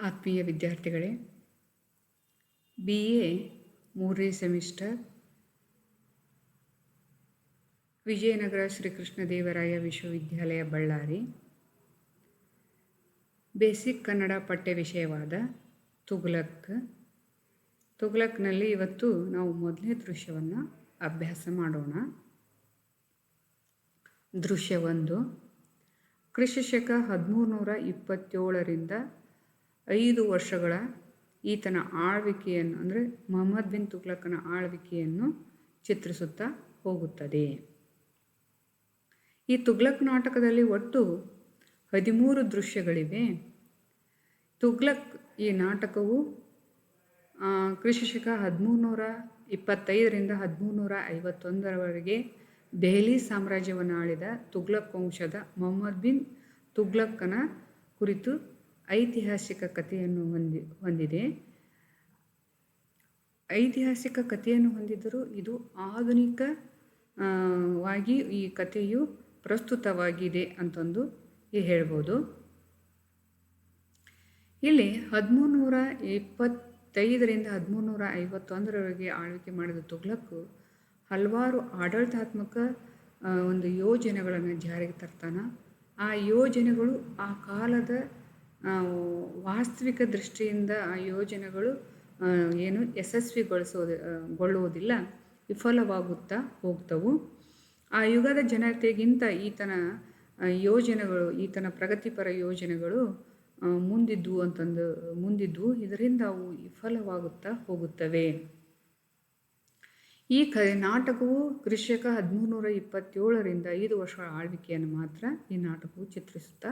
ಆತ್ಮೀಯ ವಿದ್ಯಾರ್ಥಿಗಳೇ B A ಮೂರನೇ ಸೆಮಿಸ್ಟರ್, ವಿಜಯನಗರ ಶ್ರೀಕೃಷ್ಣದೇವರಾಯ ವಿಶ್ವವಿದ್ಯಾಲಯ ಬಳ್ಳಾರಿ, ಬೇಸಿಕ್ ಕನ್ನಡ ಪಠ್ಯ ವಿಷಯವಾದ ತುಗ್ಲಕ್ ತುಗ್ಲಕ್ನಲ್ಲಿ ಇವತ್ತು ನಾವು ಮೊದಲನೇ ದೃಶ್ಯವನ್ನು ಅಭ್ಯಾಸ ಮಾಡೋಣ. ದೃಶ್ಯ ಒಂದು, ಕ್ರಿಶಶಕ ಹದಿಮೂರು ನೂರ ಇಪ್ಪತ್ತೇಳರಿಂದ ಐದು ವರ್ಷಗಳ ಈತನ ಆಳ್ವಿಕೆಯನ್ನು, ಅಂದರೆ ಮೊಹಮ್ಮದ್ ಬಿನ್ ತುಗ್ಲಕನ ಆಳ್ವಿಕೆಯನ್ನು ಚಿತ್ರಿಸುತ್ತಾ ಹೋಗುತ್ತದೆ. ಈ ತುಗ್ಲಕ್ ನಾಟಕದಲ್ಲಿ ಒಟ್ಟು ಹದಿಮೂರು ದೃಶ್ಯಗಳಿವೆ. ತುಗ್ಲಕ್ ಈ ನಾಟಕವು ಕೃಷಿಶಕ ಹದಿಮೂರು ನೂರ ಇಪ್ಪತ್ತೈದರಿಂದ ಹದಿಮೂರು ನೂರ ಐವತ್ತೊಂದರವರೆಗೆ ದೆಹಲಿ ಸಾಮ್ರಾಜ್ಯವನ್ನು ಆಳಿದ ತುಗ್ಲಕ್ ವಂಶದ ಮೊಹಮ್ಮದ್ ಬಿನ್ ತುಗ್ಲಕ್ಕನ ಕುರಿತು ಐತಿಹಾಸಿಕ ಕಥೆಯನ್ನು ಹೊಂದಿ, ಹೊಂದಿದೆ. ಐತಿಹಾಸಿಕ ಕಥೆಯನ್ನು ಹೊಂದಿದ್ದರೂ ಇದು ಆಧುನಿಕ ವಾಗಿ ಈ ಕಥೆಯು ಪ್ರಸ್ತುತವಾಗಿದೆ ಅಂತಂದು ಹೇಳ್ಬೋದು. ಇಲ್ಲಿ ಹದಿಮೂರು ನೂರ ಇಪ್ಪತ್ತೈದರಿಂದ ಹದಿಮೂರು ನೂರ ಐವತ್ತೊಂದರವರೆಗೆ ಆಳ್ವಿಕೆ ಮಾಡಿದ ತುಗ್ಲಕ್ಕು ಹಲವಾರು ಆಡಳಿತಾತ್ಮಕ ಒಂದು ಯೋಜನೆಗಳನ್ನು ಜಾರಿಗೆ ತರ್ತಾನೆ. ಆ ಯೋಜನೆಗಳು ಆ ಕಾಲದ ವಾಸ್ತವಿಕ ದೃಷ್ಟಿಯಿಂದ ಆ ಯೋಜನೆಗಳು ಏನು ಯಶಸ್ವಿಗೊಳಿಸೋದು ಗೊಳ್ಳುವುದಿಲ್ಲ, ವಿಫಲವಾಗುತ್ತಾ ಹೋಗ್ತವು. ಆ ಯುಗದ ಜನತೆಗಿಂತ ಈತನ ಯೋಜನೆಗಳು, ಈತನ ಪ್ರಗತಿಪರ ಯೋಜನೆಗಳು ಮುಂದಿದ್ದು ಅಂತಂದು ಮುಂದಿದ್ದು ಇದರಿಂದ ಅವು ವಿಫಲವಾಗುತ್ತಾ ಹೋಗುತ್ತವೆ. ಈ ಕ, ನಾಟಕವು ಕೃಷಿಕ ಹದಿಮೂರು ನೂರ ಇಪ್ಪತ್ತೇಳರಿಂದ ಐದು ವರ್ಷಗಳ ಆಳ್ವಿಕೆಯನ್ನು ಮಾತ್ರ ಈ ನಾಟಕವು ಚಿತ್ರಿಸುತ್ತಾ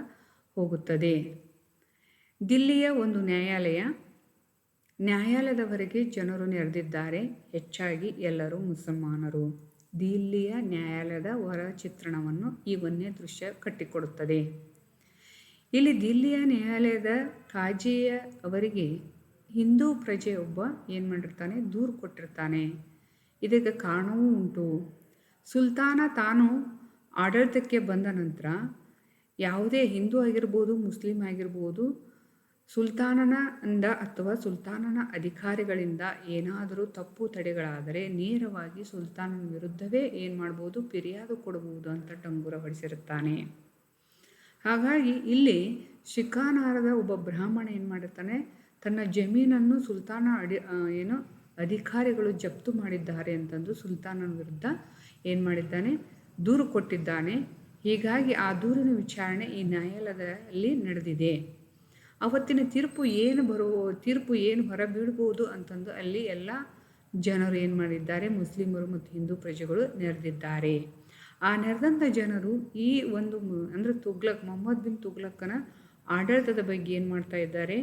ಹೋಗುತ್ತದೆ. ದಿಲ್ಲಿಯ ಒಂದು ನ್ಯಾಯಾಲಯ ನ್ಯಾಯಾಲಯದವರೆಗೆ ಜನರು ನೆರೆದಿದ್ದಾರೆ. ಹೆಚ್ಚಾಗಿ ಎಲ್ಲರೂ ಮುಸಲ್ಮಾನರು. ದಿಲ್ಲಿಯ ನ್ಯಾಯಾಲಯದ ಹೊರ ಚಿತ್ರಣವನ್ನು ಈ ವನ್ಯ ದೃಶ್ಯ ಕಟ್ಟಿಕೊಡುತ್ತದೆ. ಇಲ್ಲಿ ದಿಲ್ಲಿಯ ನ್ಯಾಯಾಲಯದ ಕಾಜಿಯ ಅವರಿಗೆ ಹಿಂದೂ ಪ್ರಜೆಯೊಬ್ಬ ಏನು ಮಾಡಿರ್ತಾನೆ? ದೂರು ಕೊಟ್ಟಿರ್ತಾನೆ. ಇದಕ್ಕೆ ಕಾರಣವೂ ಉಂಟು. ಸುಲ್ತಾನ ತಾನು ಆಡಳಿತಕ್ಕೆ ಬಂದ ನಂತರ ಯಾವುದೇ ಹಿಂದೂ ಆಗಿರ್ಬೋದು, ಮುಸ್ಲಿಂ ಆಗಿರ್ಬೋದು ಸುಲ್ತಾನನ ಅಂದ ಅಥವಾ ಸುಲ್ತಾನನ ಅಧಿಕಾರಿಗಳಿಂದ ಏನಾದರೂ ತಪ್ಪು ತಡೆಗಳಾದರೆ ನೇರವಾಗಿ ಸುಲ್ತಾನನ ವಿರುದ್ಧವೇ ಏನು ಮಾಡ್ಬೋದು? ಫಿರ್ಯಾದು ಕೊಡಬಹುದು ಅಂತ ಡಂಗುರ ಹೊಡಿಸಿರುತ್ತಾನೆ ಹಾಗಾಗಿ ಇಲ್ಲಿ ಶಿಖಾನಾರದ ಒಬ್ಬ ಬ್ರಾಹ್ಮಣ ಏನು ಮಾಡಿರ್ತಾನೆ? ತನ್ನ ಜಮೀನನ್ನು ಸುಲ್ತಾನ ಅಡಿ ಏನು ಅಧಿಕಾರಿಗಳು ಜಪ್ತು ಮಾಡಿದ್ದಾರೆ ಅಂತಂದು ಸುಲ್ತಾನನ ವಿರುದ್ಧ ಏನು ಮಾಡಿದ್ದಾನೆ? ದೂರು ಕೊಟ್ಟಿದ್ದಾನೆ. ಹೀಗಾಗಿ ಆ ದೂರಿನ ವಿಚಾರಣೆ ಈ ನ್ಯಾಯಾಲಯದಲ್ಲಿ ನಡೆದಿದೆ. ಅವತ್ತಿನ ತೀರ್ಪು ಏನು ಬರುವ ತೀರ್ಪು ಏನು ಹೊರಬೀಳ್ಬೋದು ಅಂತಂದು ಅಲ್ಲಿ ಎಲ್ಲ ಜನರು ಏನು ಮಾಡಿದ್ದಾರೆ, ಮುಸ್ಲಿಮರು ಮತ್ತು ಹಿಂದೂ ಪ್ರಜೆಗಳು ನೆರೆದಿದ್ದಾರೆ. ಆ ನೆರೆದಂಥ ಜನರು ಈ ಒಂದು ಅಂದರೆ ತುಗ್ಲಕ್, ಮೊಹಮ್ಮದ್ ಬಿನ್ ತುಗ್ಲಕ್ಕನ ಆಡಳಿತದ ಬಗ್ಗೆ ಏನು ಮಾಡ್ತಾ ಇದ್ದಾರೆ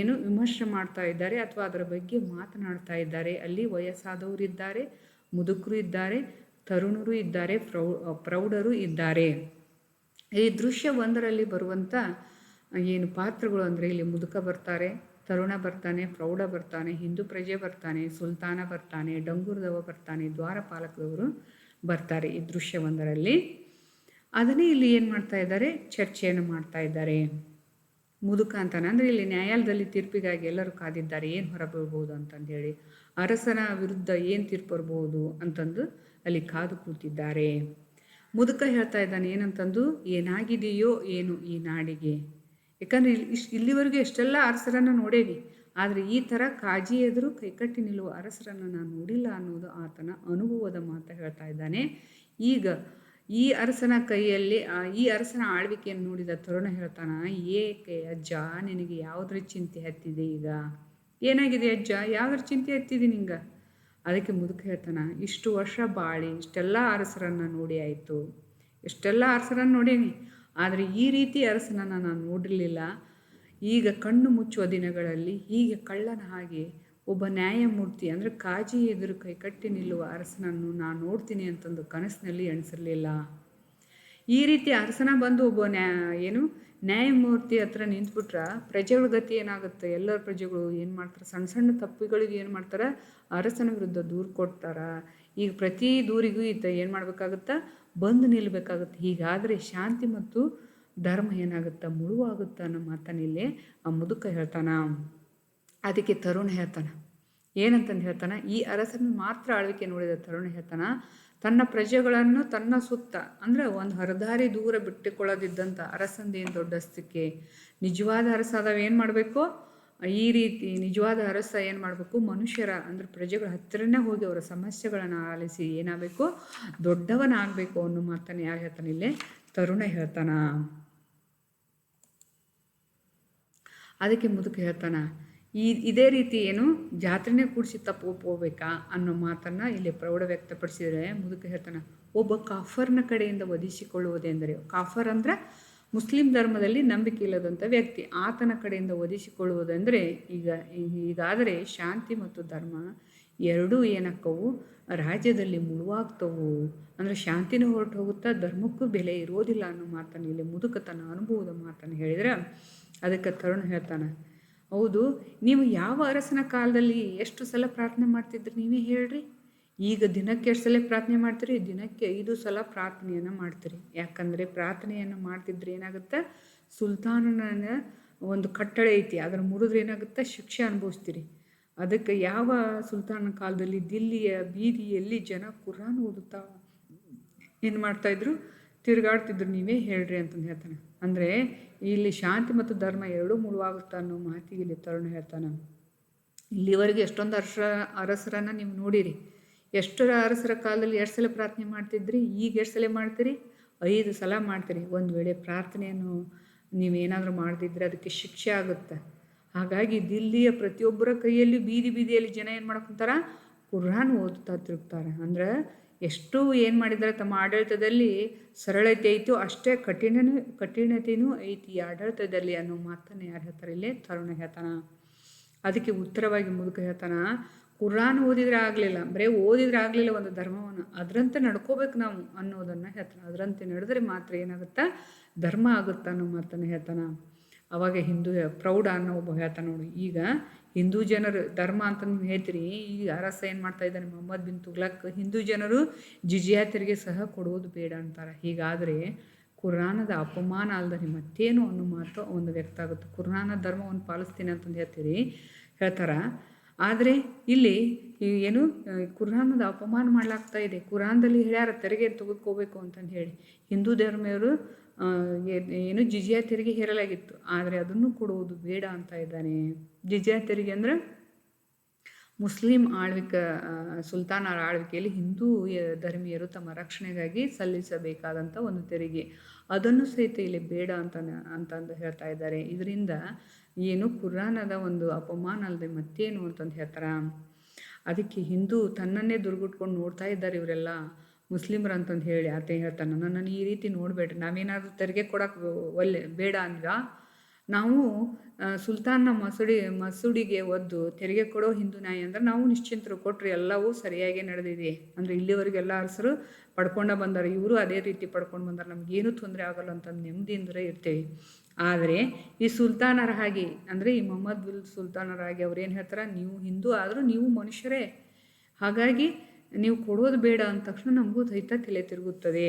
ಏನು ವಿಮರ್ಶೆ ಮಾಡ್ತಾ ಇದ್ದಾರೆ ಅಥವಾ ಅದರ ಬಗ್ಗೆ ಮಾತನಾಡ್ತಾ ಇದ್ದಾರೆ. ಅಲ್ಲಿ ವಯಸ್ಸಾದವರು ಇದ್ದಾರೆ, ಮುದುಕರು ಇದ್ದಾರೆ, ತರುಣರು ಇದ್ದಾರೆ, ಪ್ರೌ, ಪ್ರೌಢರು ಇದ್ದಾರೆ. ಈ ದೃಶ್ಯ ಒಂದರಲ್ಲಿ ಬರುವಂಥ ಏನು ಪಾತ್ರಗಳು ಅಂದರೆ ಇಲ್ಲಿ ಮುದುಕ ಬರ್ತಾರೆ, ತರುಣ ಬರ್ತಾನೆ, ಪ್ರೌಢ ಬರ್ತಾನೆ, ಹಿಂದೂ ಪ್ರಜೆ ಬರ್ತಾನೆ, ಸುಲ್ತಾನ ಬರ್ತಾನೆ ಡಂಗೂರದವ ಬರ್ತಾನೆ ದ್ವಾರಪಾಲಕದವರು ಬರ್ತಾರೆ ಈ ದೃಶ್ಯವೊಂದರಲ್ಲಿ. ಅದನ್ನೇ ಇಲ್ಲಿ ಏನು ಮಾಡ್ತಾ ಇದ್ದಾರೆ? ಚರ್ಚೆಯನ್ನು ಮಾಡ್ತಾ ಇದ್ದಾರೆ. ಮುದುಕ ಅಂತಾನೆ ಅಂದರೆ ಇಲ್ಲಿ ನ್ಯಾಯಾಲಯದಲ್ಲಿ ತೀರ್ಪಿಗಾಗಿ ಎಲ್ಲರೂ ಕಾದಿದ್ದಾರೆ, ಏನು ಹೊರಬರ್ಬೋದು ಅಂತಂದೇಳಿ. ಅರಸನ ವಿರುದ್ಧ ಏನು ತೀರ್ಪು ಬರ್ಬೋದು ಅಂತಂದು ಅಲ್ಲಿ ಕಾದು ಕೂತಿದ್ದಾರೆ. ಮುದುಕ ಹೇಳ್ತಾ ಇದ್ದಾನೆ, ಏನಂತಂದು? ಏನಾಗಿದೆಯೋ ಏನು ಈ ನಾಡಿಗೆ? ಯಾಕಂದರೆ ಇಲ್ಲಿ ಇಷ್ಟು ಇಲ್ಲಿವರೆಗೂ ಎಷ್ಟೆಲ್ಲ ಅರಸರನ್ನು ನೋಡೇವಿ, ಆದರೆ ಈ ಥರ ಕಾಜಿ ಎದುರು ಕೈಕಟ್ಟಿ ನಿಲ್ಲುವ ಅರಸರನ್ನು ನಾನು ನೋಡಿಲ್ಲ ಅನ್ನೋದು ಆತನ ಅನುಭವದ ಮಾತು ಹೇಳ್ತಾ ಇದ್ದಾನೆ. ಈಗ ಈ ಅರಸನ ಕೈಯಲ್ಲಿ ಈ ಅರಸನ ಆಳ್ವಿಕೆಯನ್ನು ನೋಡಿದ ತರುಣ ಹೇಳ್ತಾನ, ಏಕೆ ಅಜ್ಜ, ನಿನಗೆ ಯಾವುದ್ರ ಚಿಂತೆ ಹತ್ತಿದೆ ಈಗ? ಏನಾಗಿದೆ ಅಜ್ಜ, ಯಾವ್ದ್ರ ಚಿಂತೆ ಹತ್ತಿದೆ ನಿಂಗ? ಅದಕ್ಕೆ ಮುದುಕ ಹೇಳ್ತಾನ, ಇಷ್ಟು ವರ್ಷ ಬಾಳಿ, ಇಷ್ಟೆಲ್ಲ ಅರಸರನ್ನು ನೋಡಿ ಆಯಿತು. ಇಷ್ಟೆಲ್ಲ ಅರಸರನ್ನು ನೋಡೀನಿ? ಆದರೆ ಈ ರೀತಿ ಅರಸನನ್ನು ನಾನು ನೋಡಿರಲಿಲ್ಲ. ಈಗ ಕಣ್ಣು ಮುಚ್ಚುವ ದಿನಗಳಲ್ಲಿ ಹೀಗೆ ಕಳ್ಳನ ಹಾಗೆ ಒಬ್ಬ ನ್ಯಾಯಮೂರ್ತಿ ಅಂದರೆ ಕಾಜಿ ಎದುರು ಕೈ ಕಟ್ಟಿ ನಿಲ್ಲುವ ಅರಸನನ್ನು ನಾನು ನೋಡ್ತೀನಿ ಅಂತಂದು ಕನಸಿನಲ್ಲಿ ಎಣಿಸಿರಲಿಲ್ಲ. ಈ ರೀತಿ ಅರಸನ ಬಂದು ಒಬ್ಬ ನ್ಯಾ, ಏನು, ನ್ಯಾಯಮೂರ್ತಿ ಹತ್ರ ನಿಂತ್ಬಿಟ್ರೆ ಪ್ರಜೆಗಳ ಗತಿ ಏನಾಗುತ್ತೆ? ಎಲ್ಲರ ಪ್ರಜೆಗಳು ಏನು ಮಾಡ್ತಾರೆ? ಸಣ್ಣ ಸಣ್ಣ ತಪ್ಪುಗಳಿಗೆ ಏನು ಮಾಡ್ತಾರೆ? ಅರಸನ ವಿರುದ್ಧ ದೂರು ಕೊಡ್ತಾರೆ. ಈಗ ಪ್ರತಿ ದೂರಿಗೂ ಈತ ಏನು ಮಾಡಬೇಕಾಗುತ್ತಾ? ಬಂದು ನಿಲ್ಲಬೇಕಾಗುತ್ತೆ ಹೀಗಾದರೆ ಶಾಂತಿ ಮತ್ತು ಧರ್ಮ ಏನಾಗುತ್ತೆ? ಮುಳುವಾಗುತ್ತೆ ಅನ್ನೋ ಮಾತನಿಲ್ಲೇ ಆ ಮುದುಕ ಹೇಳ್ತಾನ. ಅದಕ್ಕೆ ತರುಣ ಹೇಳ್ತಾನ. ಏನಂತಂದು ಹೇಳ್ತಾನೆ? ಈ ಅರಸನ ಮಾತ್ರ ಆಳ್ವಿಕೆ ನೋಡಿದ ತರುಣ ಹೇಳ್ತಾನ, ತನ್ನ ಪ್ರಜೆಗಳನ್ನು ತನ್ನ ಸುತ್ತ, ಅಂದರೆ ಒಂದು ಹರದಾರಿ ದೂರ ಬಿಟ್ಟುಕೊಳ್ಳೋದಿದ್ದಂಥ ಅರಸಂದೇನು ದೊಡ್ಡ ಸ್ಥಿಕೆ ನಿಜವಾದ ಅರಸಾದವೇನು ಮಾಡಬೇಕು? ಈ ರೀತಿ ನಿಜವಾದ ಅರಸ ಏನು ಮಾಡಬೇಕು? ಮನುಷ್ಯರ ಅಂದರೆ ಪ್ರಜೆಗಳ ಹತ್ತಿರನೇ ಹೋಗಿ ಅವರ ಸಮಸ್ಯೆಗಳನ್ನು ಆಲಿಸಿ ಏನಾಗಬೇಕು? ದೊಡ್ಡವನಾಗಬೇಕು ಅನ್ನೋ ಮಾತನ್ನು ಯಾರು ಹೇಳ್ತಾನೆ ಇಲ್ಲೇ? ತರುಣ ಹೇಳ್ತಾನ. ಅದಕ್ಕೆ ಮುದುಕ ಹೇಳ್ತಾನ, ಈ ಇದೇ ರೀತಿ ಏನು ಜಾತ್ರೆನೇ ಕೂಡಿಸಿ ತಪ್ಪು ಹೋಗ್ಬೇಕಾ ಅನ್ನೋ ಮಾತನ್ನು ಇಲ್ಲಿ ಪ್ರೌಢ ವ್ಯಕ್ತಪಡಿಸಿದರೆ ಮುದುಕ ಹೇಳ್ತಾನ, ಒಬ್ಬ ಕಾಫರ್ನ ಕಡೆಯಿಂದ ವಧಿಸಿಕೊಳ್ಳುವುದೆಂದರೆ, ಕಾಫರ್ ಅಂದ್ರೆ ಮುಸ್ಲಿಂ ಧರ್ಮದಲ್ಲಿ ನಂಬಿಕೆ ಇಲ್ಲದಂಥ ವ್ಯಕ್ತಿ ಆತನ ಕಡೆಯಿಂದ ಒದಿಸಿಕೊಳ್ಳುವುದೆಂದರೆ ಈಗ ಈಗಾದರೆ ಶಾಂತಿ ಮತ್ತು ಧರ್ಮ ಎರಡೂ ಏನಕ್ಕವು ರಾಜ್ಯದಲ್ಲಿ ಮುಳುವಾಗ್ತವು. ಅಂದರೆ ಶಾಂತಿನೂ ಹೊರಟು ಹೋಗುತ್ತಾ ಧರ್ಮಕ್ಕೂ ಬೆಲೆ ಇರೋದಿಲ್ಲ ಅನ್ನೋ ಮಾತನ್ನು ಇಲ್ಲಿ ಮುದುಕತನ ಅನುಭವದ ಮಾತನ್ನು ಹೇಳಿದರೆ ಅದಕ್ಕೆ ತರುಣ ಹೇಳ್ತಾನೆ. ಹೌದು, ನೀವು ಯಾವ ಅರಸನ ಕಾಲದಲ್ಲಿ ಎಷ್ಟು ಸಲ ಪ್ರಾರ್ಥನೆ ಮಾಡ್ತಿದ್ರು ನೀವೇ ಹೇಳ್ರಿ? ಈಗ ದಿನಕ್ಕೆ ಎಷ್ಟು ಸಲ ಪ್ರಾರ್ಥನೆ ಮಾಡ್ತೀರಿ? ದಿನಕ್ಕೆ ಐದು ಸಲ ಪ್ರಾರ್ಥನೆಯನ್ನು ಮಾಡ್ತೀರಿ. ಯಾಕಂದರೆ ಪ್ರಾರ್ಥನೆಯನ್ನು ಮಾಡ್ತಿದ್ರೆ ಏನಾಗುತ್ತೆ? ಸುಲ್ತಾನನ ಒಂದು ಕಟ್ಟಳೆ ಐತಿ, ಅದರ ಮುರಿದ್ರೆ ಏನಾಗುತ್ತೆ? ಶಿಕ್ಷೆ ಅನುಭವಿಸ್ತೀರಿ. ಅದಕ್ಕೆ ಯಾವ ಸುಲ್ತಾನ ಕಾಲದಲ್ಲಿ ದಿಲ್ಲಿಯ ಬೀದಿಯಲ್ಲಿ ಜನ ಕುರಾನ್ ಓದುತ್ತಾ ಏನು ಮಾಡ್ತಾಯಿದ್ರು ತಿರುಗಾಡ್ತಿದ್ರು, ನೀವೇ ಹೇಳ್ರಿ ಅಂತಂದು ಹೇಳ್ತಾನೆ. ಅಂದರೆ ಇಲ್ಲಿ ಶಾಂತಿ ಮತ್ತು ಧರ್ಮ ಎರಡೂ ಮುಳುವಾಗುತ್ತಾ ಅನ್ನೋ ಮಾತಿಗೆ ಇಲ್ಲಿ ತರುಣ ಹೇಳ್ತಾನೆ. ಇಲ್ಲಿವರೆಗೆ ಎಷ್ಟೊಂದು ಅರಸ ಅರಸರನ್ನು ನೀವು ನೋಡಿರಿ. ಎಷ್ಟರ ಅರಸರ ಕಾಲದಲ್ಲಿ ಎಷ್ಟು ಸಲ ಪ್ರಾರ್ಥನೆ ಮಾಡ್ತಿದ್ರಿ? ಈಗ ಎಷ್ಟು ಸಲ ಮಾಡ್ತೀರಿ? ಐದು ಸಲ ಮಾಡ್ತೀರಿ. ಒಂದು ವೇಳೆ ಪ್ರಾರ್ಥನೆಯನ್ನು ನೀವೇನಾದರೂ ಮಾಡ್ತಿದ್ರೆ ಅದಕ್ಕೆ ಶಿಕ್ಷೆ ಆಗುತ್ತೆ. ಹಾಗಾಗಿ ದಿಲ್ಲಿಯ ಪ್ರತಿಯೊಬ್ಬರ ಕೈಯಲ್ಲಿ ಬೀದಿ ಬೀದಿಯಲ್ಲಿ ಜನ ಏನು ಮಾಡ್ಕೊತಾರ? ಕುರ್ರಾನ್ ಓದುತ್ತಾ ತಿರುಗ್ತಾರೆ. ಅಂದ್ರೆ ಎಷ್ಟು ಏನು ಮಾಡಿದ್ದಾರೆ ತಮ್ಮ ಆಡಳಿತದಲ್ಲಿ ಸರಳತೆ ಐತೋ ಅಷ್ಟೇ ಕಠಿಣನೂ ಕಠಿಣತೆಯೂ ಐತಿ ಈ ಆಡಳಿತದಲ್ಲಿ ಅನ್ನೋ ಮಾತನ್ನು ಯಾರು ಹೇಳ್ತಾರೆ? ಇಲ್ಲಿ ತರುಣ ಹೇಳ್ತಾನ. ಅದಕ್ಕೆ ಉತ್ತರವಾಗಿ ಮುದುಕ ಹೇಳ್ತಾನ ಕುರಾನ್ ಓದಿದ್ರೆ ಆಗಲಿಲ್ಲ ಬರೀ ಓದಿದ್ರೆ ಆಗಲಿಲ್ಲ ಒಂದು ಧರ್ಮವನ್ನು. ಅದರಂತೆ ನಡ್ಕೋಬೇಕು ನಾವು ಅನ್ನೋದನ್ನು ಹೇಳ್ತಾನೆ. ಅದರಂತೆ ನಡೆದ್ರೆ ಮಾತ್ರ ಏನಾಗುತ್ತೆ? ಧರ್ಮ ಆಗುತ್ತೆ ಅನ್ನೋ ಮಾತನ್ನು ಹೇಳ್ತಾನ. ಅವಾಗ ಹಿಂದೂ ಪ್ರೌಢ ಅನ್ನೋ ಒಬ್ಬ ಹೇಳ್ತಾನೆ ನೋಡಿ. ಈಗ ಹಿಂದೂ ಜನರು ಧರ್ಮ ಅಂತ ನೀವು ಹೇಳ್ತೀರಿ ಈಗ ಅರಸ ಏನು ಮಾಡ್ತಾ ಇದ್ದಾನೆ? ಮೊಹಮ್ಮದ್ ಬಿನ್ ತುಗ್ಲಕ್ ಹಿಂದೂ ಜನರು ಜಿಜಿಯಾ ತೆರಿಗೆ ಸಹ ಕೊಡುವುದು ಬೇಡ ಅಂತಾರೆ. ಹೀಗಾದರೆ ಕುರಾನದ ಅಪಮಾನ ಅಲ್ಲದೆ ಮತ್ತೇನು ಅನ್ನೋ ಮಾತು ಒಂದು ವ್ಯಕ್ತ ಆಗುತ್ತೆ. ಕುರಾನ ಧರ್ಮವನ್ನು ಪಾಲಿಸ್ತೀನಿ ಅಂತಂದು ಹೇಳ್ತೀರಿ. ಹೇಳ್ತಾರ ಆದರೆ ಇಲ್ಲಿ ಏನು ಕುರಾನದ ಅಪಮಾನ ಮಾಡಲಾಗ್ತಾ ಇದೆ. ಕುರಾನದಲ್ಲಿ ಹೇಳ್ಯಾರ, ತೆರಿಗೆ ತೆಗೆದುಕೋಬೇಕು ಅಂತಂದು ಹೇಳಿ. ಹಿಂದೂ ಧರ್ಮಿಯವರು ಏನು ಜಿಜಿಯಾ ತೆರಿಗೆ ಹೇರಲಾಗಿತ್ತು. ಆದರೆ ಅದನ್ನು ಕೊಡುವುದು ಬೇಡ ಅಂತ ಇದ್ದಾನೆ. ಜಿಜಿಯಾ ತೆರಿಗೆ ಅಂದರೆ ಮುಸ್ಲಿಂ ಆಳ್ವಿಕ ಸುಲ್ತಾನರ ಆಳ್ವಿಕೆಯಲ್ಲಿ ಹಿಂದೂ ಧರ್ಮೀಯರು ತಮ್ಮ ರಕ್ಷಣೆಗಾಗಿ ಸಲ್ಲಿಸಬೇಕಾದಂಥ ಒಂದು ತೆರಿಗೆ. ಅದನ್ನು ಸಹಿತ ಇಲ್ಲಿ ಬೇಡ ಅಂತ ಅಂತಂದು ಹೇಳ್ತಾ ಇದ್ದಾರೆ. ಇದರಿಂದ ಏನು ಕುರಾನದ ಒಂದು ಅಪಮಾನ ಅಲ್ಲದೆ ಮತ್ತೇನು ಅಂತಂದು ಹೇಳ್ತಾರೆ? ಅದಕ್ಕೆ ಹಿಂದೂ ತನ್ನನ್ನೇ ದುರ್ಗುಟ್ಕೊಂಡು ನೋಡ್ತಾ ಇದ್ದಾರೆ ಇವರೆಲ್ಲ ಮುಸ್ಲಿಮ್ರು ಅಂತಂದು ಹೇಳಿ ಆತ ಹೇಳ್ತಾನೆ, ನನ್ನನ್ನು ಈ ರೀತಿ ನೋಡಬೇಡ್ರಿ, ನಾವೇನಾದರೂ ತೆರಿಗೆ ಕೊಡೋಕೆ ಒಲ್ಲೆ, ಬೇಡ ಅಂದ್ರೆ ನಾವು ಸುಲ್ತಾನ್ನ ಮಸೂಡಿ, ಮಸೂಡಿಗೆ ಒದ್ದು ತೆರಿಗೆ ಕೊಡೋ ಹಿಂದೂ ನಾಯಿ ಅಂದ್ರೆ ನಾವು ನಿಶ್ಚಿಂತರು ಕೊಟ್ಟರೆ ಎಲ್ಲವೂ ಸರಿಯಾಗಿ ನಡೆದಿದೆ. ಅಂದರೆ ಇಲ್ಲಿವರೆಗೆ ಎಲ್ಲ ಅರಸರು ಪಡ್ಕೊಂಡ ಬಂದಾರೆ, ಇವರು ಅದೇ ರೀತಿ ಪಡ್ಕೊಂಡು ಬಂದಾರೆ, ನಮಗೇನು ತೊಂದರೆ ಆಗಲ್ಲ ಅಂತಂದು ನೆಮ್ಮದಿಯಿಂದ ಇರ್ತೇವೆ. ಆದರೆ ಈ ಸುಲ್ತಾನರ ಹಾಗೆ, ಅಂದರೆ ಈ ಮೊಹಮ್ಮದ್ ಬಿಲ್ ಸುಲ್ತಾನರ ಹಾಗೆ ಏನು ಹೇಳ್ತಾರೆ? ನೀವು ಹಿಂದೂ ಆದರೂ ನೀವು ಮನುಷ್ಯರೇ. ಹಾಗಾಗಿ ನೀವು ಕೊಡೋದು ಬೇಡ ಅಂದ ತಕ್ಷಣ ನಮಗೂ ಸಹಿತ ತಲೆ ತಿರುಗುತ್ತದೆ.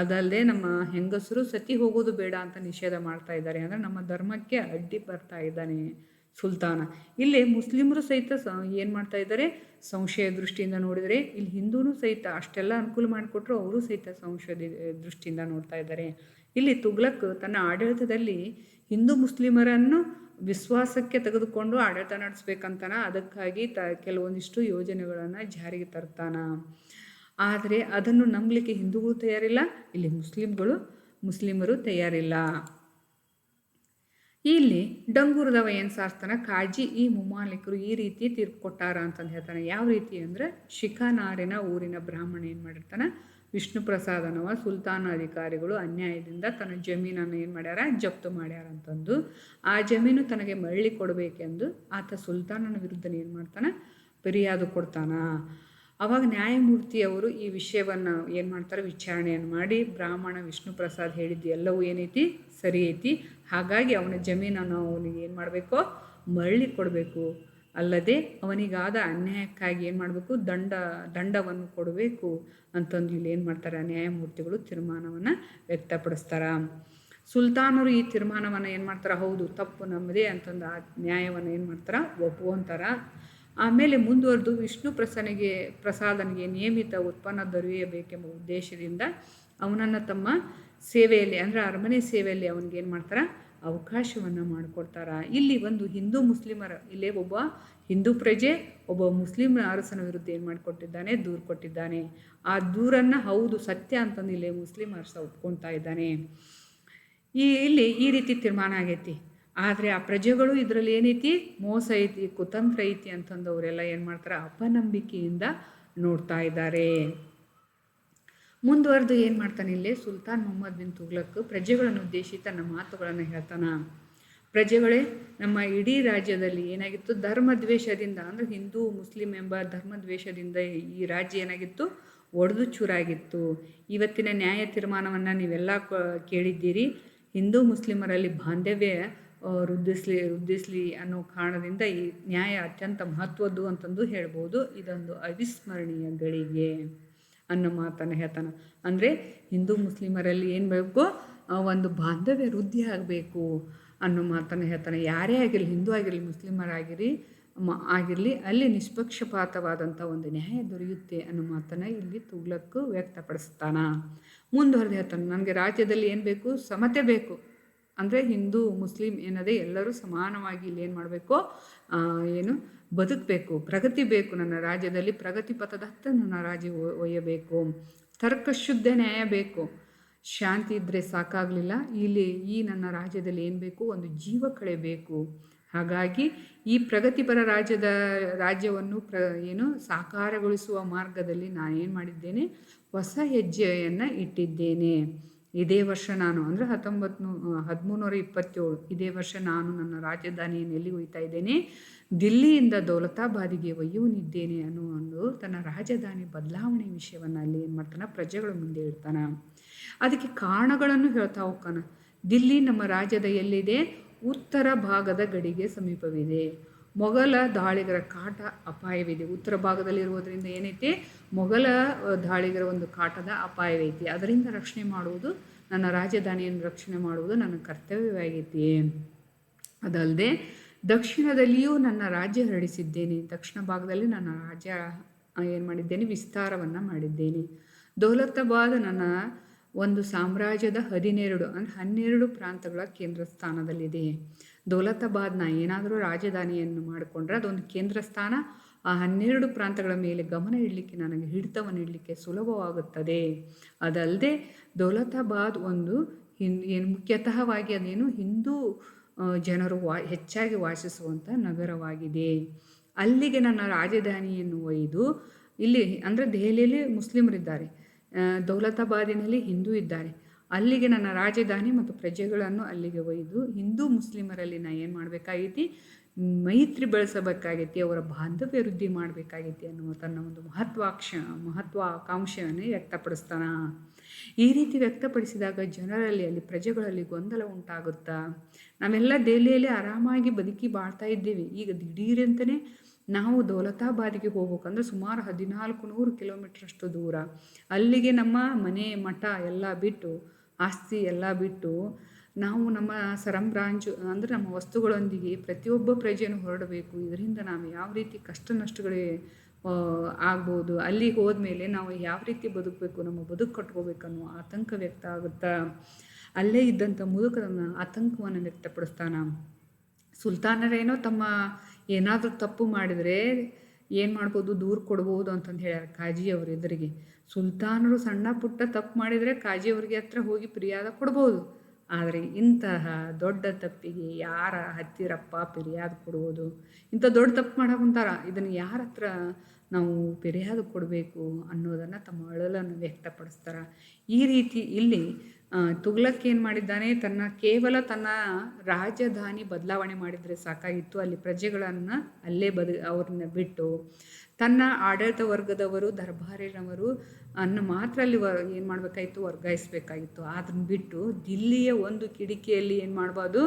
ಅದಲ್ಲದೆ ನಮ್ಮ ಹೆಂಗಸರು ಸತಿ ಹೋಗೋದು ಬೇಡ ಅಂತ ನಿಷೇಧ ಮಾಡ್ತಾ ಇದ್ದಾರೆ. ಅಂದರೆ ನಮ್ಮ ಧರ್ಮಕ್ಕೆ ಅಡ್ಡಿ ಬರ್ತಾ ಇದ್ದಾನೆ ಸುಲ್ತಾನ. ಇಲ್ಲಿ ಮುಸ್ಲಿಮರು ಸಹಿತ ಸ, ಏನು ಮಾಡ್ತಾ ಇದ್ದಾರೆ? ಸಂಶಯ ದೃಷ್ಟಿಯಿಂದ ನೋಡಿದರೆ, ಇಲ್ಲಿ ಹಿಂದೂನು ಸಹಿತ ಅಷ್ಟೆಲ್ಲ ಅನುಕೂಲ ಮಾಡಿಕೊಟ್ರು ಅವರು ಸಹಿತ ಸಂಶಯ ದೃಷ್ಟಿಯಿಂದ ನೋಡ್ತಾ ಇದ್ದಾರೆ. ಇಲ್ಲಿ ತುಗ್ಲಕ್ ತನ್ನ ಆಡಳಿತದಲ್ಲಿ ಹಿಂದೂ ಮುಸ್ಲಿಮರನ್ನು ವಿಶ್ವಾಸಕ್ಕೆ ತೆಗೆದುಕೊಂಡು ಆಡಳಿತ ನಡೆಸ್ಬೇಕಂತಾನ, ಅದಕ್ಕಾಗಿ ತ ಕೆಲವೊಂದಿಷ್ಟು ಯೋಜನೆಗಳನ್ನು ಜಾರಿಗೆ ತರ್ತಾನ. ಆದರೆ ಅದನ್ನು ನಂಬಲಿಕ್ಕೆ ಹಿಂದೂಗಳು ತಯಾರಿಲ್ಲ, ಇಲ್ಲಿ ಮುಸ್ಲಿಮ್ಗಳು, ಮುಸ್ಲಿಮರು ತಯಾರಿಲ್ಲ. ಇಲ್ಲಿ ಡಂಗೂರದವ ಏನು ಸಾರ್ತಾನ ಕಾಜಿ ಈ ಮುಮಾಲಿಕರು ಈ ರೀತಿ ತೀರ್ಪು ಕೊಟ್ಟಾರ ಅಂತಂದು ಹೇಳ್ತಾನೆ ಯಾವ ರೀತಿ ಅಂದರೆ ಶಿಖಾನಾರಿನ ಊರಿನ ಬ್ರಾಹ್ಮಣ ಏನು ಮಾಡಿರ್ತಾನೆ? ವಿಷ್ಣು ಪ್ರಸಾದನವ ಸುಲ್ತಾನ ಅಧಿಕಾರಿಗಳು ಅನ್ಯಾಯದಿಂದ ತನ್ನ ಜಮೀನನ್ನು ಏನು ಮಾಡ್ಯಾರ? ಜಪ್ತು ಮಾಡ್ಯಾರ ಅಂತಂದು. ಆ ಜಮೀನು ತನಗೆ ಮರಳಿ ಕೊಡಬೇಕೆಂದು ಆತ ಸುಲ್ತಾನನ ವಿರುದ್ಧ ಏನು ಮಾಡ್ತಾನೆ? ಫಿರ್ಯಾದು ಕೊಡ್ತಾನ. ಅವಾಗ ನ್ಯಾಯಮೂರ್ತಿಯವರು ಈ ವಿಷಯವನ್ನು ಏನು ಮಾಡ್ತಾರೆ? ವಿಚಾರಣೆಯನ್ನು ಮಾಡಿ ಬ್ರಾಹ್ಮಣ ವಿಷ್ಣು ಪ್ರಸಾದ್ ಹೇಳಿದ್ದು ಎಲ್ಲವೂ ಏನೈತಿ? ಸರಿ ಐತಿ ಹಾಗಾಗಿ ಅವನ ಜಮೀನನ್ನು ಅವನಿಗೆ ಏನು ಮಾಡಬೇಕು? ಮರಳಿ ಕೊಡಬೇಕು. ಅಲ್ಲದೆ ಅವನಿಗಾದ ಅನ್ಯಾಯಕ್ಕಾಗಿ ಏನು ಮಾಡಬೇಕು? ದಂಡ, ದಂಡವನ್ನು ಕೊಡಬೇಕು ಅಂತಂದು ಇಲ್ಲಿ ಏನು ಮಾಡ್ತಾರೆ? ನ್ಯಾಯಮೂರ್ತಿಗಳು ತೀರ್ಮಾನವನ್ನು ವ್ಯಕ್ತಪಡಿಸ್ತಾರೆ. ಸುಲ್ತಾನರು ಈ ತೀರ್ಮಾನವನ್ನು ಏನು ಮಾಡ್ತಾರೆ? ಹೌದು, ತಪ್ಪು ನಮ್ಮದೇ ಅಂತಂದು ಆ ನ್ಯಾಯವನ್ನು ಏನು ಮಾಡ್ತಾರೆ? ಒಪ್ಕೊಂತಾರ. ಆಮೇಲೆ ಮುಂದುವರೆದು ವಿಷ್ಣು ಪ್ರಸನಿಗೆ, ಪ್ರಸಾದನಿಗೆ ನಿಯಮಿತ ಉತ್ಪನ್ನ ದೊರೆಯಬೇಕೆಂಬ ಉದ್ದೇಶದಿಂದ ಅವನನ್ನು ತಮ್ಮ ಸೇವೆಯಲ್ಲಿ, ಅಂದರೆ ಅರಮನೆ ಸೇವೆಯಲ್ಲಿ ಅವನಿಗೆ ಏನು ಮಾಡ್ತಾರೆ? ಅವಕಾಶವನ್ನು ಮಾಡಿಕೊಡ್ತಾರ. ಇಲ್ಲಿ ಒಂದು ಹಿಂದೂ ಮುಸ್ಲಿಮರ, ಇಲ್ಲೇ ಒಬ್ಬ ಹಿಂದೂ ಪ್ರಜೆ, ಒಬ್ಬ ಮುಸ್ಲಿಮ್ ಅರಸನ ವಿರುದ್ಧ ಏನು ಮಾಡಿಕೊಟ್ಟಿದ್ದಾನೆ? ದೂರು ಕೊಟ್ಟಿದ್ದಾನೆ. ಆ ದೂರನ್ನು ಹೌದು ಸತ್ಯ ಅಂತಂದು ಇಲ್ಲಿ ಮುಸ್ಲಿಂ ಅರಸ ಒಪ್ಕೊಳ್ತಾ ಇದ್ದಾನೆ. ಈ ಇಲ್ಲಿ ಈ ರೀತಿ ತೀರ್ಮಾನ ಆಗೈತಿ. ಆದರೆ ಆ ಪ್ರಜೆಗಳು ಇದರಲ್ಲಿ ಏನೈತಿ? ಮೋಸ ಐತಿ, ಕುತಂತ್ರ ಐತಿ ಅಂತಂದು ಅವರೆಲ್ಲ ಏನು ಮಾಡ್ತಾರೆ? ಅಪನಂಬಿಕೆಯಿಂದ ನೋಡ್ತಾ ಇದ್ದಾರೆ. ಮುಂದುವರೆದು ಏನು ಮಾಡ್ತಾನೆ ಇಲ್ಲಿ? ಸುಲ್ತಾನ್ ಮೊಹಮ್ಮದ್ ಬಿನ್ ತುಗ್ಲಕ್ ಪ್ರಜೆಗಳನ್ನು ಉದ್ದೇಶಿ ತನ್ನ ಮಾತುಗಳನ್ನು ಹೇಳ್ತಾನ. ಪ್ರಜೆಗಳೇ, ನಮ್ಮ ಇಡೀ ರಾಜ್ಯದಲ್ಲಿ ಏನಾಗಿತ್ತು? ಧರ್ಮದ್ವೇಷದಿಂದ, ಅಂದರೆ ಹಿಂದೂ, ಮುಸ್ಲಿಂ ಎಂಬ ಧರ್ಮದ್ವೇಷದಿಂದ ಈ ರಾಜ್ಯ ಏನಾಗಿತ್ತು? ಒಡೆದು ಚೂರಾಗಿತ್ತು. ಇವತ್ತಿನ ನ್ಯಾಯ ತೀರ್ಮಾನವನ್ನು ನೀವೆಲ್ಲ ಕೇಳಿದ್ದೀರಿ. ಹಿಂದೂ ಮುಸ್ಲಿಮರಲ್ಲಿ ಬಾಂಧವ್ಯ ವೃದ್ಧಿಸ್ಲಿ ವೃದ್ಧಿಸ್ಲಿ ಅನ್ನೋ ಕಾರಣದಿಂದ ಈ ನ್ಯಾಯ ಅತ್ಯಂತ ಮಹತ್ವದ್ದು ಅಂತಂದು ಹೇಳ್ಬೋದು. ಇದೊಂದು ಅವಿಸ್ಮರಣೀಯ ಗಳಿಗೆ. ಅನ್ನೋ ಮಾತನ್ನು ಹೇಳ್ತಾನೆ. ಅಂದರೆ ಹಿಂದೂ ಮುಸ್ಲಿಮರಲ್ಲಿ ಏನು ಬೇಕು ಒಂದು ಬಾಂಧವ್ಯ ವೃದ್ಧಿ ಆಗಬೇಕು ಅನ್ನೋ ಮಾತನ್ನು ಹೇಳ್ತಾನೆ. ಯಾರೇ ಆಗಿರಲಿ, ಹಿಂದೂ ಆಗಿರಲಿ ಮುಸ್ಲಿಮರಾಗಿರಲಿ ಮ, ಆಗಿರಲಿ, ಅಲ್ಲಿ ನಿಷ್ಪಕ್ಷಪಾತವಾದಂಥ ಒಂದು ನ್ಯಾಯ ದೊರೆಯುತ್ತೆ ಅನ್ನೋ ಮಾತನ್ನು ಇಲ್ಲಿ ತುಗ್ಲಕ್ಕು ವ್ಯಕ್ತಪಡಿಸ್ತಾನ. ಮುಂದುವರೆದು ಹೇಳ್ತಾನೆ, ನನಗೆ ರಾಜ್ಯದಲ್ಲಿ ಏನು ಬೇಕು? ಸಮತೆ ಬೇಕು. ಅಂದರೆ ಹಿಂದೂ, ಮುಸ್ಲಿಂ ಏನದೇ ಎಲ್ಲರೂ ಸಮಾನವಾಗಿ ಇಲ್ಲಿ ಏನು ಮಾಡಬೇಕು? ಏನು ಬದುಕಬೇಕು. ಪ್ರಗತಿ ಬೇಕು ನನ್ನ ರಾಜ್ಯದಲ್ಲಿ. ಪ್ರಗತಿ ಪಥದತ್ತ ನನ್ನ ರಾಜ್ಯ ಒಯ್ಯಬೇಕು. ತರ್ಕಶುದ್ಧ ನ್ಯಾಯ ಬೇಕು. ಶಾಂತಿ ಇದ್ದರೆ ಸಾಕಾಗಲಿಲ್ಲ. ಇಲ್ಲಿ ಈ ನನ್ನ ರಾಜ್ಯದಲ್ಲಿ ಏನು ಬೇಕು? ಒಂದು ಜೀವ ಕಳೆಬೇಕು ಹಾಗಾಗಿ ಈ ಪ್ರಗತಿಪರ ರಾಜ್ಯದ ರಾಜ್ಯವನ್ನು ಪ್ರ, ಏನು ಸಾಕಾರಗೊಳಿಸುವ ಮಾರ್ಗದಲ್ಲಿ ನಾನು ಏನು ಮಾಡಿದ್ದೇನೆ? ಹೊಸ ಹೆಜ್ಜೆಯನ್ನು ಇಟ್ಟಿದ್ದೇನೆ. ಇದೇ ವರ್ಷ ನಾನು, ಅಂದರೆ ಹತ್ತೊಂಬತ್ತು ಹದಿಮೂನೂರ ಇಪ್ಪತ್ತೇಳು, ಇದೇ ವರ್ಷ ನಾನು ನನ್ನ ರಾಜಧಾನಿಯನ್ನು ಎಲ್ಲಿ ಒಯ್ತಾ ಇದ್ದೇನೆ? ದಿಲ್ಲಿಯಿಂದ ದೌಲತಾಬಾದಿಗೆ ಒಯ್ಯುವನಿದ್ದೇನೆ ಅನ್ನೋ ಒಂದು ತನ್ನ ರಾಜಧಾನಿ ಬದಲಾವಣೆ ವಿಷಯವನ್ನು ಅಲ್ಲಿ ಏನು ಮಾಡ್ತಾನೆ? ಪ್ರಜೆಗಳ ಮುಂದೆ ಇಡ್ತಾನೆ. ಅದಕ್ಕೆ ಕಾರಣಗಳನ್ನು ಹೇಳ್ತಾ ಹೋಗ್ತಾನೆ ದಿಲ್ಲಿ ನಮ್ಮ ರಾಜ್ಯದ ಎಲ್ಲಿದೆ? ಉತ್ತರ ಭಾಗದ ಗಡಿಗೆ ಸಮೀಪವಿದೆ. ಮೊಘಲ ದಾಳಿಗರ ಕಾಟ ಅಪಾಯವಿದೆ. ಉತ್ತರ ಭಾಗದಲ್ಲಿರುವುದರಿಂದ ಏನೈತಿ? ಮೊಘಲ ದಾಳಿಗರ ಒಂದು ಕಾಟದ ಅಪಾಯವೈತಿ ಅದರಿಂದ ರಕ್ಷಣೆ ಮಾಡುವುದು, ನನ್ನ ರಾಜಧಾನಿಯನ್ನು ರಕ್ಷಣೆ ಮಾಡುವುದು ನನ್ನ ಕರ್ತವ್ಯವಾಗೈತಿ ಅದಲ್ಲದೆ ದಕ್ಷಿಣದಲ್ಲಿಯೂ ನನ್ನ ರಾಜ್ಯ ಹರಡಿಸಿದ್ದೇನೆ. ದಕ್ಷಿಣ ಭಾಗದಲ್ಲಿ ನನ್ನ ರಾಜ್ಯ ಏನು ಮಾಡಿದ್ದೇನೆ? ವಿಸ್ತಾರವನ್ನು ಮಾಡಿದ್ದೇನೆ. ದೌಲತಾಬಾದ್ ನನ್ನ ಒಂದು ಸಾಮ್ರಾಜ್ಯದ ಹದಿನೆರಡು, ಅಂದರೆ ಹನ್ನೆರಡು ಪ್ರಾಂತಗಳ ಕೇಂದ್ರ ಸ್ಥಾನದಲ್ಲಿದೆ ದೌಲತಾಬಾದ್ನ ಏನಾದರೂ ರಾಜಧಾನಿಯನ್ನು ಮಾಡಿಕೊಂಡ್ರೆ ಅದೊಂದು ಕೇಂದ್ರ ಸ್ಥಾನ, ಆ ಹನ್ನೆರಡು ಪ್ರಾಂತಗಳ ಮೇಲೆ ಗಮನ ಇಡಲಿಕ್ಕೆ ನನಗೆ ಹಿಡಿತವನ್ನು ಇಡಲಿಕ್ಕೆ ಸುಲಭವಾಗುತ್ತದೆ. ಅದಲ್ಲದೆ ದೌಲತಾಬಾದ್ ಒಂದು ಹಿನ್, ಏನು ಮುಖ್ಯತಃವಾಗಿ ಅದೇನು ಹಿಂದೂ ಜನರು ವಾ, ಹೆಚ್ಚಾಗಿ ವಾಸಿಸುವಂಥ ನಗರವಾಗಿದೆ. ಅಲ್ಲಿಗೆ ನನ್ನ ರಾಜಧಾನಿಯನ್ನು ಒಯ್ದು, ಇಲ್ಲಿ ಅಂದರೆ ದೆಹಲಿಯಲ್ಲಿ ಮುಸ್ಲಿಮರಿದ್ದಾರೆ. ದೌಲತಾಬಾದಿನಲ್ಲಿ ಹಿಂದೂ ಇದ್ದಾರೆ. ಅಲ್ಲಿಗೆ ನನ್ನ ರಾಜಧಾನಿ ಮತ್ತು ಪ್ರಜೆಗಳನ್ನು ಅಲ್ಲಿಗೆ ಒಯ್ದು ಹಿಂದೂ ಮುಸ್ಲಿಮರಲ್ಲಿ ನಾ ಏನು ಮಾಡಬೇಕಾಗೈತಿ? ಮೈತ್ರಿ ಬೆಳೆಸಬೇಕಾಗೈತಿ, ಅವರ ಬಾಂಧವ್ಯ ವೃದ್ಧಿ ಮಾಡಬೇಕಾಗೈತಿ ಅನ್ನುವ ತನ್ನ ಒಂದು ಮಹತ್ವಾಕ್ಷ, ಮಹತ್ವಾಕಾಂಕ್ಷೆಯನ್ನು ವ್ಯಕ್ತಪಡಿಸ್ತಾನ. ಈ ರೀತಿ ವ್ಯಕ್ತಪಡಿಸಿದಾಗ ಜನರಲ್ಲಿ ಅಲ್ಲಿ ಪ್ರಜೆಗಳಲ್ಲಿ ಗೊಂದಲ ಉಂಟಾಗುತ್ತಾ? ನಾವೆಲ್ಲ ದೆಹಲಿಯಲ್ಲಿ ಆರಾಮಾಗಿ ಬದುಕಿ ಬಾಳ್ತಾ ಇದ್ದೀವಿ. ಈಗ ದಿಢೀರಂತಲೇ ನಾವು ದೌಲತಾಬಾದಿಗೆ ಹೋಗ್ಬೇಕಂದ್ರೆ ಸುಮಾರು ಹದಿನಾಲ್ಕು ನೂರು ಕಿಲೋಮೀಟ್ರಷ್ಟು ದೂರ. ಅಲ್ಲಿಗೆ ನಮ್ಮ ಮನೆ ಮಠ ಎಲ್ಲ ಬಿಟ್ಟು, ಆಸ್ತಿ ಎಲ್ಲ ಬಿಟ್ಟು ನಾವು ನಮ್ಮ ಸರಂಬ್ರಾಂಜು ಅಂದರೆ ನಮ್ಮ ವಸ್ತುಗಳೊಂದಿಗೆ ಪ್ರತಿಯೊಬ್ಬ ಪ್ರಜೆಯನ್ನು ಹೊರಡಬೇಕು. ಇದರಿಂದ ನಾವು ಯಾವ ರೀತಿ ಕಷ್ಟ ನಷ್ಟಗಳೇ ಆಗ್ಬೋದು. ಅಲ್ಲಿಗೆ ಹೋದ್ಮೇಲೆ ನಾವು ಯಾವ ರೀತಿ ಬದುಕಬೇಕು, ನಮ್ಮ ಬದುಕು ಕಟ್ಕೋಬೇಕನ್ನೋ ಆತಂಕ ವ್ಯಕ್ತ ಆಗುತ್ತಾ? ಅಲ್ಲೇ ಇದ್ದಂಥ ಮುದುಕರನ್ನು ಆತಂಕವನ್ನು ವ್ಯಕ್ತಪಡಿಸ್ತಾನ. ಸುಲ್ತಾನರೇನೋ ತಮ್ಮ ಏನಾದರೂ ತಪ್ಪು ಮಾಡಿದರೆ ಏನು ಮಾಡ್ಬೋದು? ದೂರು ಕೊಡ್ಬೋದು ಅಂತಂದು ಹೇಳ್ಯಾರ ಕಾಜಿ ಎದುರಿಗೆ. ಸುಲ್ತಾನರು ಸಣ್ಣ ಪುಟ್ಟ ತಪ್ಪು ಮಾಡಿದರೆ ಕಾಜಿ ಅವ್ರಿಗೆ ಹತ್ರ ಹೋಗಿ ಪಿರಿಯಾದ ಕೊಡ್ಬೋದು. ಆದರೆ ಇಂತಹ ದೊಡ್ಡ ತಪ್ಪಿಗೆ ಯಾರ ಹತ್ತಿರಪ್ಪ ಪಿರಿಯಾದ ಕೊಡುವುದು ಇಂಥ ದೊಡ್ಡ ತಪ್ಪು ಮಾಡಕ್ಕೆ ಕುಂತಾರ. ಇದನ್ನು ಯಾರ ಹತ್ರ ನಾವು ಪಿರಿಯಾದ ಕೊಡಬೇಕು ಅನ್ನೋದನ್ನು ತಮ್ಮ ಅಳಲನ್ನು ವ್ಯಕ್ತಪಡಿಸ್ತಾರೆ. ಈ ರೀತಿ ಇಲ್ಲಿ ತುಗ್ಲಕ್ ಏನು ಮಾಡಿದ್ದಾನೆ? ತನ್ನ ಕೇವಲ ತನ್ನ ರಾಜಧಾನಿ ಬದಲಾವಣೆ ಮಾಡಿದರೆ ಸಾಕಾಗಿತ್ತು. ಅಲ್ಲಿ ಪ್ರಜೆಗಳನ್ನು ಅಲ್ಲೇ ಬದ ಅವ್ರನ್ನ ಬಿಟ್ಟು ತನ್ನ ಆಡಳಿತ ವರ್ಗದವರು, ದರ್ಬಾರಿನವರು ಅನ್ನು ಮಾತ್ರ ಅಲ್ಲಿ ವ ಏನು ಮಾಡಬೇಕಾಗಿತ್ತು ವರ್ಗಾಯಿಸಬೇಕಾಗಿತ್ತು ಅದನ್ನ ಬಿಟ್ಟು ದಿಲ್ಲಿಯ ಒಂದು ಕಿಡಿಕೆಯಲ್ಲಿ ಏನು ಮಾಡಬಾರ್ದು?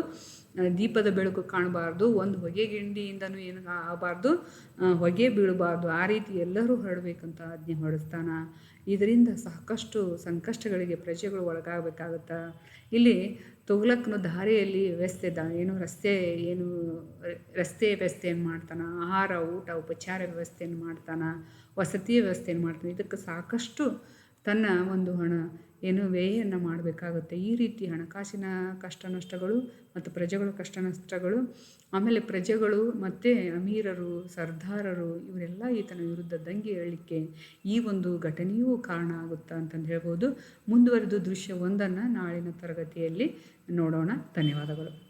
ದೀಪದ ಬೆಳಕು ಕಾಣಬಾರ್ದು. ಒಂದು ಹೊಗೆ ಗಿಂಡಿಯಿಂದನೂ ಏನು ಆಗಬಾರ್ದು? ಹೊಗೆ ಬೀಳಬಾರ್ದು. ಆ ರೀತಿ ಎಲ್ಲರೂ ಹೊರಡಬೇಕಂತ ಆಜ್ಞೆ ಹೊರಡಿಸ್ತಾನ. ಇದರಿಂದ ಸಾಕಷ್ಟು ಸಂಕಷ್ಟಗಳಿಗೆ ಪ್ರಜೆಗಳು ಒಳಗಾಗಬೇಕಾಗತ್ತೆ. ಇಲ್ಲಿ ತುಗ್ಲಕ್ನ ದಾರಿಯಲ್ಲಿ ವ್ಯವಸ್ಥೆ ದ ಏನು ರಸ್ತೆ ಏನು, ರಸ್ತೆ ವ್ಯವಸ್ಥೆಯನ್ನು ಮಾಡ್ತಾನೆ? ಆಹಾರ, ಊಟ, ಉಪಚಾರ ವ್ಯವಸ್ಥೆಯನ್ನು ಮಾಡ್ತಾನೆ? ವಸತಿ ವ್ಯವಸ್ಥೆಯನ್ನು ಮಾಡ್ತಾನೆ? ಇದಕ್ಕೆ ಸಾಕಷ್ಟು ತನ್ನ ಒಂದು ಹಣ, ಏನು ವ್ಯಯನ್ನು ಮಾಡಬೇಕಾಗುತ್ತೆ. ಈ ರೀತಿ ಹಣಕಾಸಿನ ಕಷ್ಟ ನಷ್ಟಗಳು ಮತ್ತು ಪ್ರಜೆಗಳ ಕಷ್ಟ ನಷ್ಟಗಳು, ಆಮೇಲೆ ಪ್ರಜೆಗಳು ಮತ್ತು ಅಮೀರರು, ಸರ್ದಾರರು ಇವರೆಲ್ಲ ಈತನ ವಿರುದ್ಧ ದಂಗೆ ಹೇಳಲಿಕ್ಕೆ ಈ ಒಂದು ಘಟನೆಯೂ ಕಾರಣ ಆಗುತ್ತಾ ಅಂತಂದು ಹೇಳ್ಬೋದು. ಮುಂದುವರೆದು ದೃಶ್ಯ ಒಂದನ್ನು ನಾಳಿನ ತರಗತಿಯಲ್ಲಿ ನೋಡೋಣ. ಧನ್ಯವಾದಗಳು.